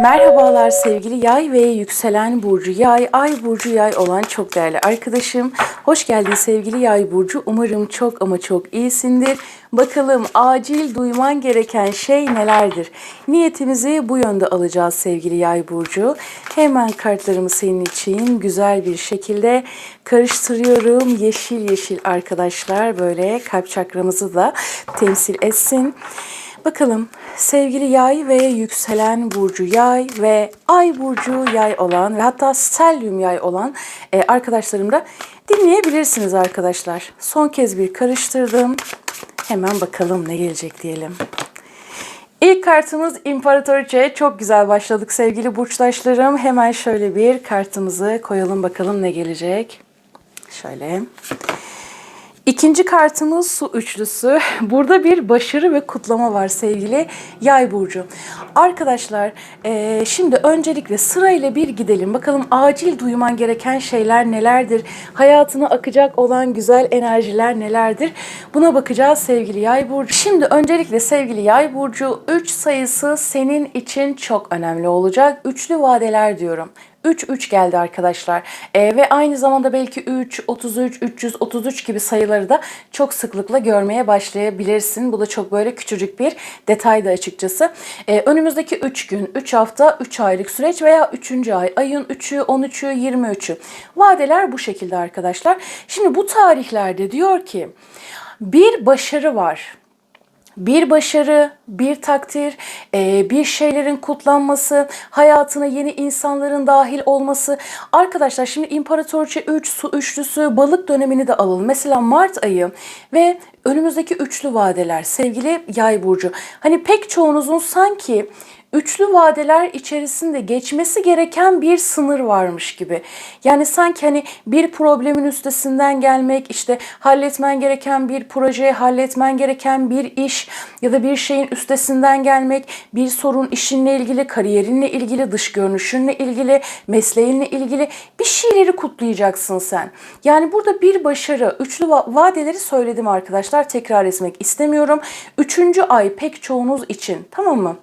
Merhabalar sevgili yay ve yükselen burcu yay, ay burcu yay olan çok değerli arkadaşım. Hoş geldin sevgili yay burcu. Umarım çok ama çok iyisindir. Bakalım acil duyman gereken şey nelerdir? Niyetimizi bu yönde alacağız sevgili yay burcu. Hemen kartlarımı senin için güzel bir şekilde karıştırıyorum. Yeşil yeşil arkadaşlar böyle kalp çakramızı da temsil etsin. Bakalım sevgili yay ve yükselen burcu yay ve ay burcu yay olan ve hatta stelyum yay olan e, arkadaşlarım da dinleyebilirsiniz arkadaşlar. Son kez bir karıştırdım. Hemen bakalım ne gelecek diyelim. İlk kartımız İmparatoriçe. Çok güzel başladık sevgili burçtaşlarım. Hemen şöyle bir kartımızı koyalım bakalım ne gelecek. Şöyle. İkinci kartımız su üçlüsü. Burada bir başarı ve kutlama var sevgili yay burcu. Arkadaşlar eee, şimdi öncelikle sırayla bir gidelim. Bakalım acil duyman gereken şeyler nelerdir? Hayatına akacak olan güzel enerjiler nelerdir? Buna bakacağız sevgili yay burcu. Şimdi öncelikle sevgili yay burcu 3 sayısı senin için çok önemli olacak. Üçlü vadeler diyorum. 3-3 geldi arkadaşlar. Ee, ve aynı zamanda belki 3, 33, 333 gibi sayıları da çok sıklıkla görmeye başlayabilirsin. Bu da çok böyle küçücük bir detaydı açıkçası. Ee, önümüzdeki 3 gün, 3 hafta, 3 aylık süreç veya 3. ay, ayın 3'ü, 13'ü, 23'ü. Vadeler bu şekilde arkadaşlar. Şimdi bu tarihlerde diyor ki bir başarı var bir başarı, bir takdir, e, bir şeylerin kutlanması, hayatına yeni insanların dahil olması. Arkadaşlar şimdi İmparatorçe 3, su üçlüsü, balık dönemini de alalım. Mesela Mart ayı ve önümüzdeki üçlü vadeler sevgili yay burcu. Hani pek çoğunuzun sanki üçlü vadeler içerisinde geçmesi gereken bir sınır varmış gibi. Yani sanki hani bir problemin üstesinden gelmek, işte halletmen gereken bir proje, halletmen gereken bir iş ya da bir şeyin üstesinden gelmek, bir sorun işinle ilgili, kariyerinle ilgili, dış görünüşünle ilgili, mesleğinle ilgili bir şeyleri kutlayacaksın sen. Yani burada bir başarı, üçlü va- vadeleri söyledim arkadaşlar. Tekrar etmek istemiyorum. Üçüncü ay pek çoğunuz için tamam mı?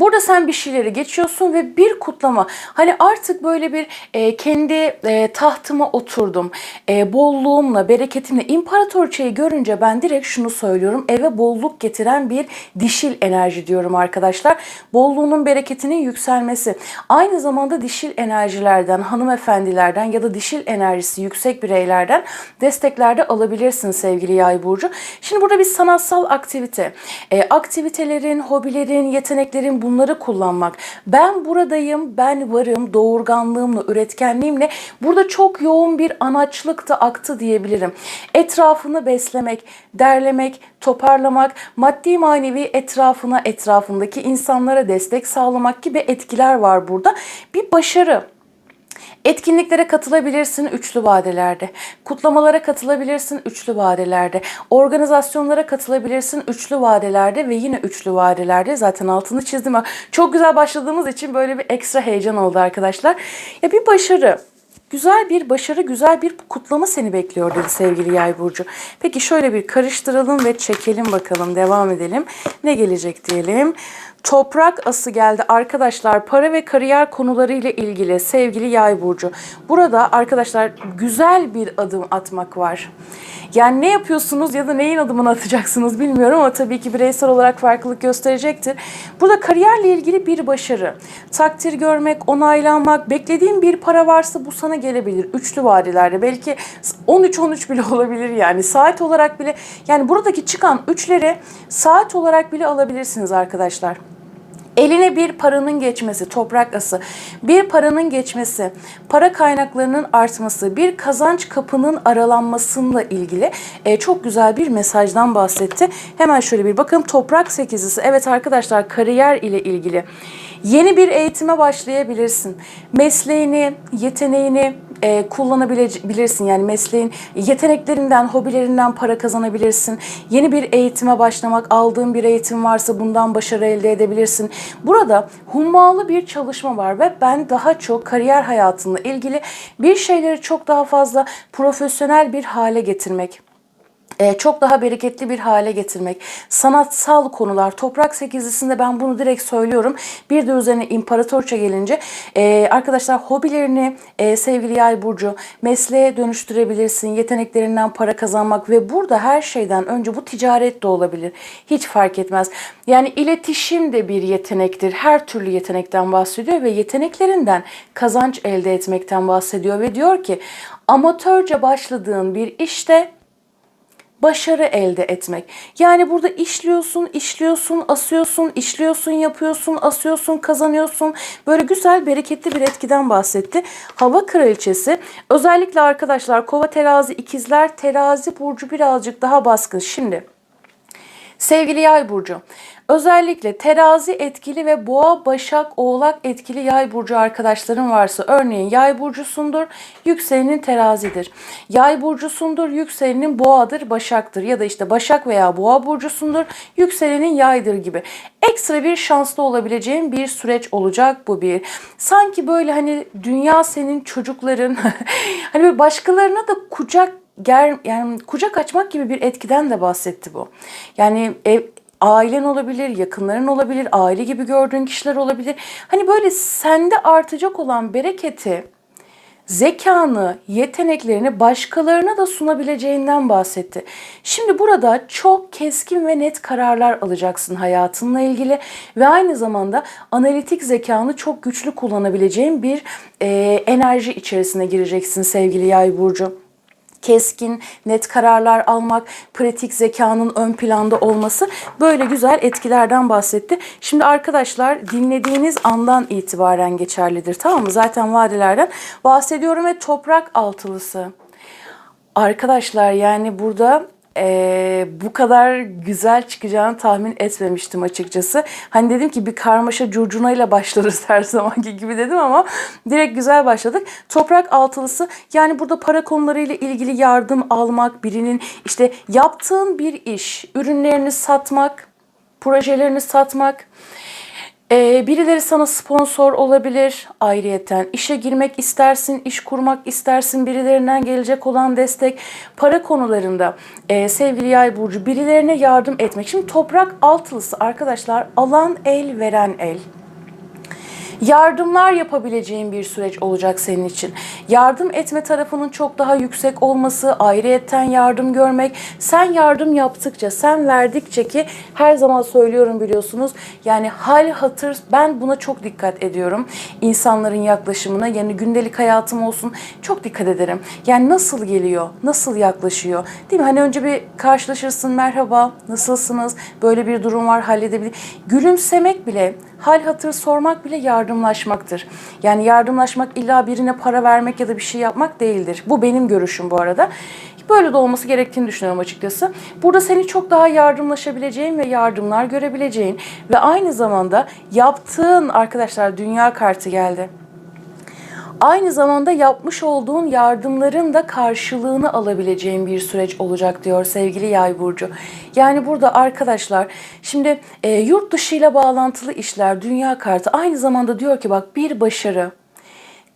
Burada sen bir şeyleri geçiyorsun ve bir kutlama. Hani artık böyle bir e, kendi e, tahtıma oturdum. E, bolluğumla, bereketimle. İmparatorçayı görünce ben direkt şunu söylüyorum. Eve bolluk getiren bir dişil enerji diyorum arkadaşlar. Bolluğunun bereketinin yükselmesi. Aynı zamanda dişil enerjilerden, hanımefendilerden ya da dişil enerjisi yüksek bireylerden desteklerde alabilirsin sevgili yay burcu. Şimdi burada bir sanatsal aktivite. E, aktivitelerin, hobilerin, yeteneklerin bunları kullanmak. Ben buradayım, ben varım, doğurganlığımla, üretkenliğimle burada çok yoğun bir anaçlık da aktı diyebilirim. Etrafını beslemek, derlemek, toparlamak, maddi manevi etrafına, etrafındaki insanlara destek sağlamak gibi etkiler var burada. Bir başarı. Etkinliklere katılabilirsin üçlü vadelerde. Kutlamalara katılabilirsin üçlü vadelerde. Organizasyonlara katılabilirsin üçlü vadelerde ve yine üçlü vadelerde. Zaten altını çizdim. Çok güzel başladığımız için böyle bir ekstra heyecan oldu arkadaşlar. Ya bir başarı. Güzel bir başarı, güzel bir kutlama seni bekliyor dedi sevgili Yay burcu. Peki şöyle bir karıştıralım ve çekelim bakalım. Devam edelim. Ne gelecek diyelim. Toprak ası geldi arkadaşlar para ve kariyer konuları ile ilgili sevgili yay burcu. Burada arkadaşlar güzel bir adım atmak var. Yani ne yapıyorsunuz ya da neyin adımını atacaksınız bilmiyorum ama tabii ki bireysel olarak farklılık gösterecektir. Burada kariyerle ilgili bir başarı, takdir görmek, onaylanmak, beklediğin bir para varsa bu sana gelebilir. Üçlü vadelerde belki 13-13 bile olabilir yani saat olarak bile yani buradaki çıkan üçleri saat olarak bile alabilirsiniz arkadaşlar. Eline bir paranın geçmesi, toprak ası, bir paranın geçmesi, para kaynaklarının artması, bir kazanç kapının aralanmasıyla ilgili e, çok güzel bir mesajdan bahsetti. Hemen şöyle bir bakın toprak sekizisi. Evet arkadaşlar kariyer ile ilgili yeni bir eğitime başlayabilirsin. Mesleğini, yeteneğini, e, kullanabilirsin. Yani mesleğin yeteneklerinden, hobilerinden para kazanabilirsin. Yeni bir eğitime başlamak, aldığın bir eğitim varsa bundan başarı elde edebilirsin. Burada hummalı bir çalışma var ve ben daha çok kariyer hayatımla ilgili bir şeyleri çok daha fazla profesyonel bir hale getirmek çok daha bereketli bir hale getirmek. Sanatsal konular. Toprak sekizlisinde ben bunu direkt söylüyorum. Bir de üzerine imparatorça gelince e, arkadaşlar hobilerini e, sevgili yay burcu mesleğe dönüştürebilirsin. Yeteneklerinden para kazanmak ve burada her şeyden önce bu ticaret de olabilir. Hiç fark etmez. Yani iletişim de bir yetenektir. Her türlü yetenekten bahsediyor ve yeteneklerinden kazanç elde etmekten bahsediyor ve diyor ki amatörce başladığın bir işte başarı elde etmek. Yani burada işliyorsun, işliyorsun, asıyorsun, işliyorsun, yapıyorsun, asıyorsun, kazanıyorsun. Böyle güzel, bereketli bir etkiden bahsetti. Hava kraliçesi özellikle arkadaşlar kova terazi ikizler terazi burcu birazcık daha baskın. Şimdi Sevgili yay burcu, özellikle terazi etkili ve boğa, başak, oğlak etkili yay burcu arkadaşların varsa örneğin yay burcusundur, yükselenin terazidir. Yay burcusundur, yükselenin boğadır, başaktır ya da işte başak veya boğa burcusundur, yükselenin yaydır gibi. Ekstra bir şanslı olabileceğin bir süreç olacak bu bir. Sanki böyle hani dünya senin çocukların hani böyle başkalarına da kucak ger, yani kucak açmak gibi bir etkiden de bahsetti bu. Yani ev, ailen olabilir, yakınların olabilir, aile gibi gördüğün kişiler olabilir. Hani böyle sende artacak olan bereketi, zekanı, yeteneklerini başkalarına da sunabileceğinden bahsetti. Şimdi burada çok keskin ve net kararlar alacaksın hayatınla ilgili ve aynı zamanda analitik zekanı çok güçlü kullanabileceğin bir e, enerji içerisine gireceksin sevgili Yay burcu keskin, net kararlar almak, pratik zekanın ön planda olması böyle güzel etkilerden bahsetti. Şimdi arkadaşlar dinlediğiniz andan itibaren geçerlidir tamam mı? Zaten vadelerden bahsediyorum ve toprak altılısı. Arkadaşlar yani burada e, bu kadar güzel çıkacağını tahmin etmemiştim açıkçası. Hani dedim ki bir karmaşa curcunayla başlarız her zamanki gibi dedim ama direkt güzel başladık. Toprak altılısı yani burada para konularıyla ilgili yardım almak, birinin işte yaptığın bir iş, ürünlerini satmak, projelerini satmak, ee, birileri sana sponsor olabilir ayrıyeten. işe girmek istersin, iş kurmak istersin, birilerinden gelecek olan destek, para konularında e, sevgili yay burcu birilerine yardım etmek. Şimdi toprak altılısı arkadaşlar alan el veren el yardımlar yapabileceğin bir süreç olacak senin için. Yardım etme tarafının çok daha yüksek olması, ayrıyetten yardım görmek, sen yardım yaptıkça, sen verdikçe ki her zaman söylüyorum biliyorsunuz. Yani hal hatır ben buna çok dikkat ediyorum. İnsanların yaklaşımına yani gündelik hayatım olsun çok dikkat ederim. Yani nasıl geliyor, nasıl yaklaşıyor değil mi? Hani önce bir karşılaşırsın merhaba nasılsınız böyle bir durum var halledebilir. Gülümsemek bile hal hatır sormak bile yardımlaşmaktır. Yani yardımlaşmak illa birine para vermek ya da bir şey yapmak değildir. Bu benim görüşüm bu arada. Böyle de olması gerektiğini düşünüyorum açıkçası. Burada seni çok daha yardımlaşabileceğin ve yardımlar görebileceğin ve aynı zamanda yaptığın arkadaşlar dünya kartı geldi aynı zamanda yapmış olduğun yardımların da karşılığını alabileceğin bir süreç olacak diyor sevgili Yay burcu. Yani burada arkadaşlar şimdi e, yurt dışı ile bağlantılı işler dünya kartı aynı zamanda diyor ki bak bir başarı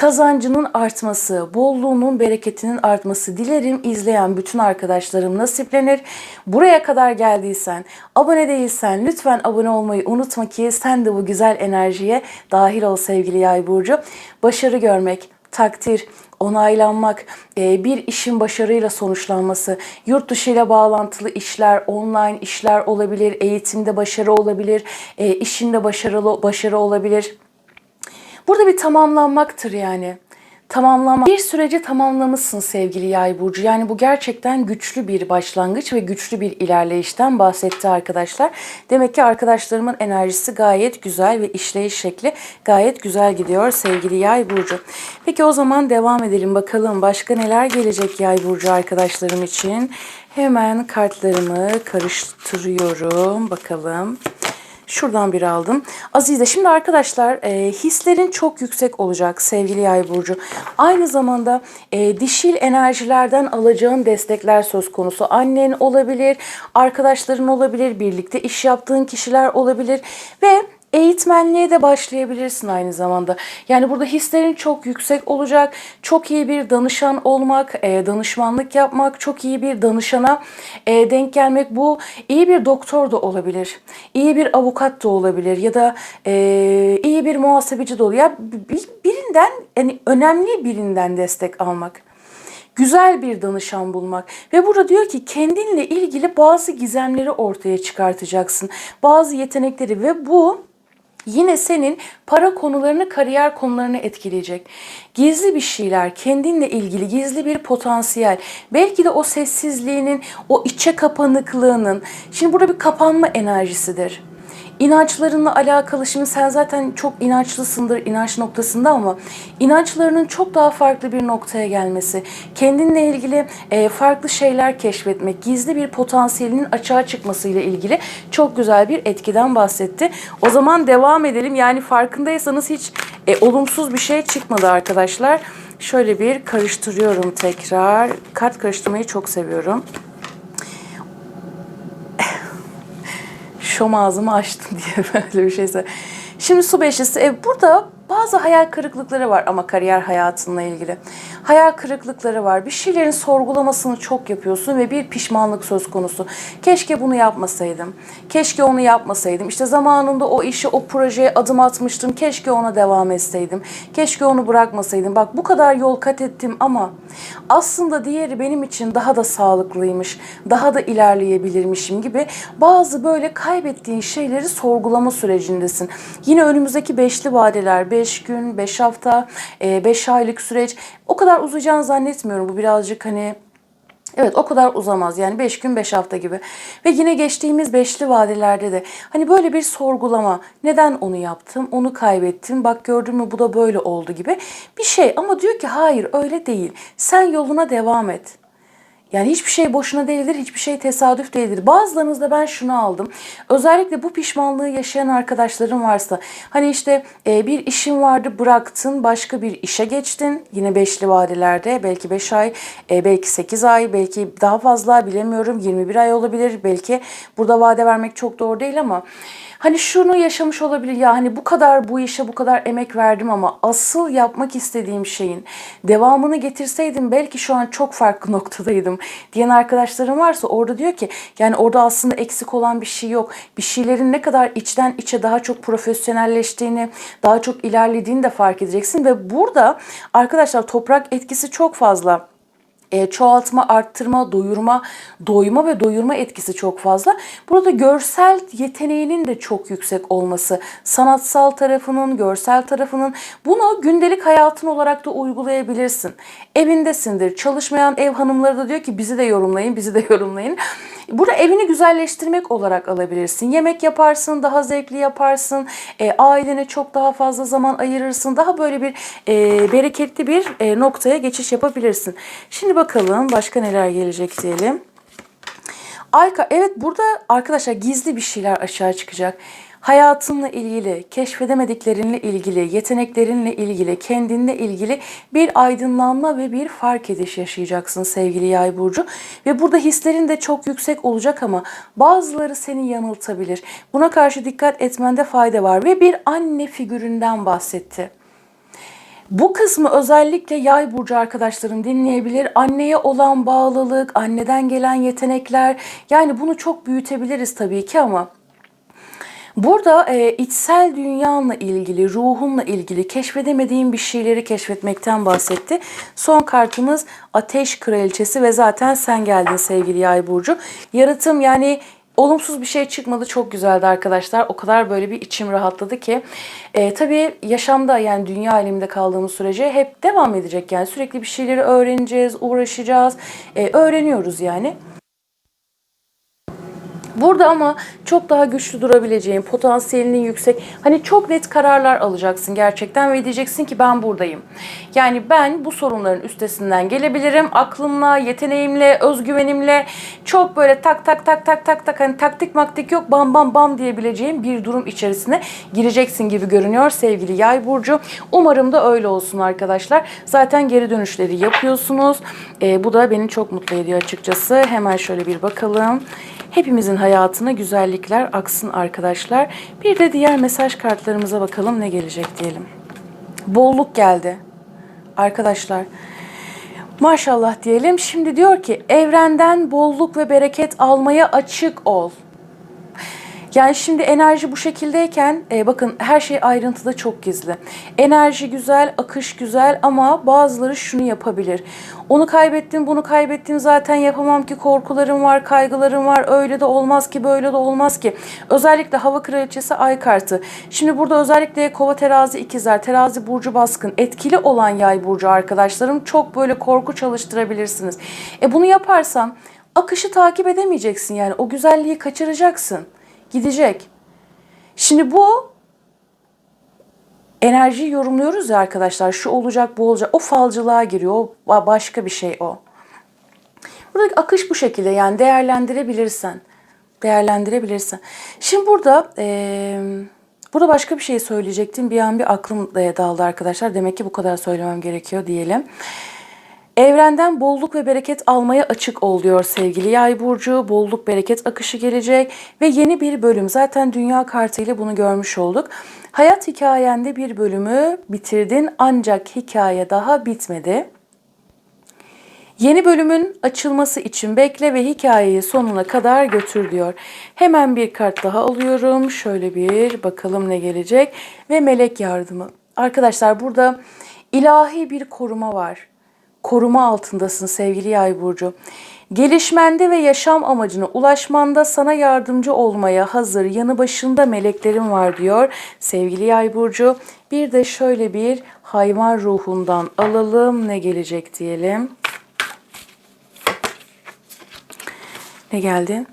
kazancının artması, bolluğunun, bereketinin artması dilerim izleyen bütün arkadaşlarım nasiplenir. Buraya kadar geldiysen, abone değilsen lütfen abone olmayı unutma ki sen de bu güzel enerjiye dahil ol sevgili Yay burcu. Başarı görmek, takdir, onaylanmak, e, bir işin başarıyla sonuçlanması, yurt dışı ile bağlantılı işler, online işler olabilir, eğitimde başarı olabilir, e, işinde başarılı başarı olabilir Burada bir tamamlanmaktır yani. Tamamlama. Bir süreci tamamlamışsın sevgili yay burcu. Yani bu gerçekten güçlü bir başlangıç ve güçlü bir ilerleyişten bahsetti arkadaşlar. Demek ki arkadaşlarımın enerjisi gayet güzel ve işleyiş şekli gayet güzel gidiyor sevgili yay burcu. Peki o zaman devam edelim bakalım başka neler gelecek yay burcu arkadaşlarım için. Hemen kartlarımı karıştırıyorum bakalım. Şuradan bir aldım. Azize şimdi arkadaşlar e, hislerin çok yüksek olacak sevgili yay burcu. Aynı zamanda e, dişil enerjilerden alacağın destekler söz konusu. Annen olabilir, arkadaşların olabilir, birlikte iş yaptığın kişiler olabilir ve Eğitmenliğe de başlayabilirsin aynı zamanda. Yani burada hislerin çok yüksek olacak. Çok iyi bir danışan olmak, e, danışmanlık yapmak, çok iyi bir danışana e, denk gelmek. Bu iyi bir doktor da olabilir. iyi bir avukat da olabilir ya da e, iyi bir muhasebeci de olabilir. Ya bir- birinden yani önemli birinden destek almak güzel bir danışan bulmak ve burada diyor ki kendinle ilgili bazı gizemleri ortaya çıkartacaksın. Bazı yetenekleri ve bu yine senin para konularını, kariyer konularını etkileyecek. Gizli bir şeyler, kendinle ilgili gizli bir potansiyel. Belki de o sessizliğinin, o içe kapanıklığının. Şimdi burada bir kapanma enerjisidir. İnançlarınla alakalı şimdi sen zaten çok inançlısındır inanç noktasında ama inançlarının çok daha farklı bir noktaya gelmesi, kendinle ilgili e, farklı şeyler keşfetmek, gizli bir potansiyelinin açığa çıkmasıyla ilgili çok güzel bir etkiden bahsetti. O zaman devam edelim. Yani farkındaysanız hiç e, olumsuz bir şey çıkmadı arkadaşlar. Şöyle bir karıştırıyorum tekrar. Kart karıştırmayı çok seviyorum. Şom ağzımı açtım diye böyle bir şeyse. Şimdi su beşlisi. E, burada bazı hayal kırıklıkları var ama kariyer hayatınla ilgili. Hayal kırıklıkları var. Bir şeylerin sorgulamasını çok yapıyorsun ve bir pişmanlık söz konusu. Keşke bunu yapmasaydım. Keşke onu yapmasaydım. İşte zamanında o işe, o projeye adım atmıştım. Keşke ona devam etseydim. Keşke onu bırakmasaydım. Bak bu kadar yol kat ettim ama aslında diğeri benim için daha da sağlıklıymış. Daha da ilerleyebilirmişim gibi bazı böyle kaybettiğin şeyleri sorgulama sürecindesin. Yine önümüzdeki beşli vadeler, 5 gün, 5 hafta, 5 aylık süreç o kadar uzayacağını zannetmiyorum. Bu birazcık hani Evet o kadar uzamaz yani 5 gün 5 hafta gibi. Ve yine geçtiğimiz beşli vadelerde de hani böyle bir sorgulama. Neden onu yaptım? Onu kaybettim. Bak gördün mü bu da böyle oldu gibi bir şey. Ama diyor ki hayır öyle değil. Sen yoluna devam et. Yani hiçbir şey boşuna değildir, hiçbir şey tesadüf değildir. Bazılarınızda ben şunu aldım. Özellikle bu pişmanlığı yaşayan arkadaşlarım varsa, hani işte e, bir işin vardı bıraktın, başka bir işe geçtin. Yine beşli vadelerde, belki 5 ay, e, belki 8 ay, belki daha fazla bilemiyorum. 21 ay olabilir. Belki burada vade vermek çok doğru değil ama Hani şunu yaşamış olabilir ya hani bu kadar bu işe bu kadar emek verdim ama asıl yapmak istediğim şeyin devamını getirseydim belki şu an çok farklı noktadaydım diyen arkadaşlarım varsa orada diyor ki yani orada aslında eksik olan bir şey yok. Bir şeylerin ne kadar içten içe daha çok profesyonelleştiğini, daha çok ilerlediğini de fark edeceksin ve burada arkadaşlar toprak etkisi çok fazla e, çoğaltma, arttırma, doyurma, doyma ve doyurma etkisi çok fazla. Burada görsel yeteneğinin de çok yüksek olması, sanatsal tarafının, görsel tarafının bunu gündelik hayatın olarak da uygulayabilirsin. Evindesindir. Çalışmayan ev hanımları da diyor ki bizi de yorumlayın, bizi de yorumlayın. Burada evini güzelleştirmek olarak alabilirsin. Yemek yaparsın, daha zevkli yaparsın. E, ailene çok daha fazla zaman ayırırsın. Daha böyle bir e, bereketli bir e, noktaya geçiş yapabilirsin. Şimdi bakalım başka neler gelecek diyelim. Ayka evet burada arkadaşlar gizli bir şeyler aşağı çıkacak. Hayatınla ilgili, keşfedemediklerinle ilgili, yeteneklerinle ilgili, kendinle ilgili bir aydınlanma ve bir fark ediş yaşayacaksın sevgili Yay burcu. Ve burada hislerin de çok yüksek olacak ama bazıları seni yanıltabilir. Buna karşı dikkat etmende fayda var ve bir anne figüründen bahsetti. Bu kısmı özellikle yay burcu arkadaşlarım dinleyebilir. Anneye olan bağlılık, anneden gelen yetenekler yani bunu çok büyütebiliriz tabii ki ama Burada e, içsel dünyanla ilgili, ruhunla ilgili keşfedemediğin bir şeyleri keşfetmekten bahsetti. Son kartımız Ateş Kraliçesi ve zaten sen geldin sevgili Yay burcu. Yaratım yani Olumsuz bir şey çıkmadı. Çok güzeldi arkadaşlar. O kadar böyle bir içim rahatladı ki. E, tabii yaşamda yani dünya aleminde kaldığımız sürece hep devam edecek. Yani sürekli bir şeyleri öğreneceğiz, uğraşacağız. E, öğreniyoruz yani. Burada ama çok daha güçlü durabileceğin, potansiyelinin yüksek, hani çok net kararlar alacaksın gerçekten ve diyeceksin ki ben buradayım. Yani ben bu sorunların üstesinden gelebilirim. Aklımla, yeteneğimle, özgüvenimle çok böyle tak tak tak tak tak tak hani taktik maktik yok bam bam bam diyebileceğim bir durum içerisine gireceksin gibi görünüyor sevgili Yay burcu. Umarım da öyle olsun arkadaşlar. Zaten geri dönüşleri yapıyorsunuz. Ee, bu da beni çok mutlu ediyor açıkçası. Hemen şöyle bir bakalım. Hepimizin hayatına güzellikler aksın arkadaşlar. Bir de diğer mesaj kartlarımıza bakalım ne gelecek diyelim. Bolluk geldi. Arkadaşlar maşallah diyelim. Şimdi diyor ki evrenden bolluk ve bereket almaya açık ol. Yani şimdi enerji bu şekildeyken e, bakın her şey ayrıntıda çok gizli. Enerji güzel, akış güzel ama bazıları şunu yapabilir. Onu kaybettim, bunu kaybettim zaten yapamam ki korkularım var, kaygılarım var. Öyle de olmaz ki, böyle de olmaz ki. Özellikle hava kraliçesi ay kartı. Şimdi burada özellikle kova terazi ikizler, terazi burcu baskın, etkili olan yay burcu arkadaşlarım çok böyle korku çalıştırabilirsiniz. E bunu yaparsam akışı takip edemeyeceksin yani o güzelliği kaçıracaksın gidecek. Şimdi bu enerjiyi yorumluyoruz ya arkadaşlar. Şu olacak, bu olacak. O falcılığa giriyor. O başka bir şey o. Buradaki akış bu şekilde yani değerlendirebilirsen. Değerlendirebilirsen. Şimdi burada eee burada başka bir şey söyleyecektim. Bir an bir aklım daldı arkadaşlar. Demek ki bu kadar söylemem gerekiyor diyelim. Evrenden bolluk ve bereket almaya açık ol diyor sevgili Yay burcu. Bolluk bereket akışı gelecek ve yeni bir bölüm. Zaten dünya kartıyla bunu görmüş olduk. Hayat hikayende bir bölümü bitirdin ancak hikaye daha bitmedi. Yeni bölümün açılması için bekle ve hikayeyi sonuna kadar götür diyor. Hemen bir kart daha alıyorum. Şöyle bir bakalım ne gelecek ve melek yardımı. Arkadaşlar burada ilahi bir koruma var koruma altındasın sevgili Yay burcu. Gelişmende ve yaşam amacına ulaşmanda sana yardımcı olmaya hazır yanı başında meleklerim var diyor sevgili Yay burcu. Bir de şöyle bir hayvan ruhundan alalım ne gelecek diyelim. Ne geldi?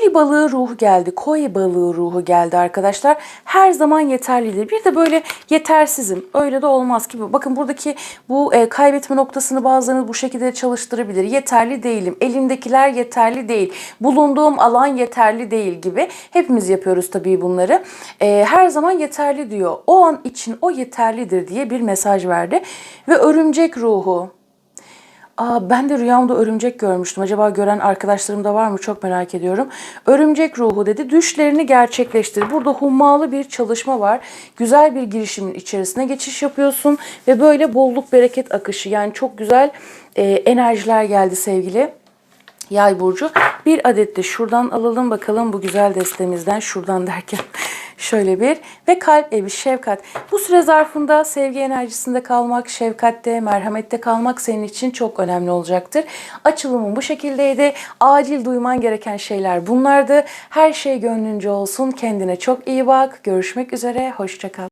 Koli balığı ruhu geldi. Koi balığı ruhu geldi arkadaşlar. Her zaman yeterlidir. Bir de böyle yetersizim. Öyle de olmaz ki. Bakın buradaki bu e, kaybetme noktasını bazılarınız bu şekilde çalıştırabilir. Yeterli değilim. Elimdekiler yeterli değil. Bulunduğum alan yeterli değil gibi. Hepimiz yapıyoruz tabii bunları. E, her zaman yeterli diyor. O an için o yeterlidir diye bir mesaj verdi. Ve örümcek ruhu. Aa, ben de rüyamda örümcek görmüştüm. Acaba gören arkadaşlarım da var mı? Çok merak ediyorum. Örümcek ruhu dedi. Düşlerini gerçekleştir. Burada hummalı bir çalışma var. Güzel bir girişimin içerisine geçiş yapıyorsun. Ve böyle bolluk bereket akışı. Yani çok güzel e, enerjiler geldi sevgili. Yay burcu. Bir adet de şuradan alalım bakalım bu güzel destemizden. Şuradan derken Şöyle bir ve kalp evi şefkat. Bu süre zarfında sevgi enerjisinde kalmak, şefkatte, merhamette kalmak senin için çok önemli olacaktır. Açılımın bu şekildeydi. Acil duyman gereken şeyler bunlardı. Her şey gönlünce olsun. Kendine çok iyi bak. Görüşmek üzere. Hoşçakal.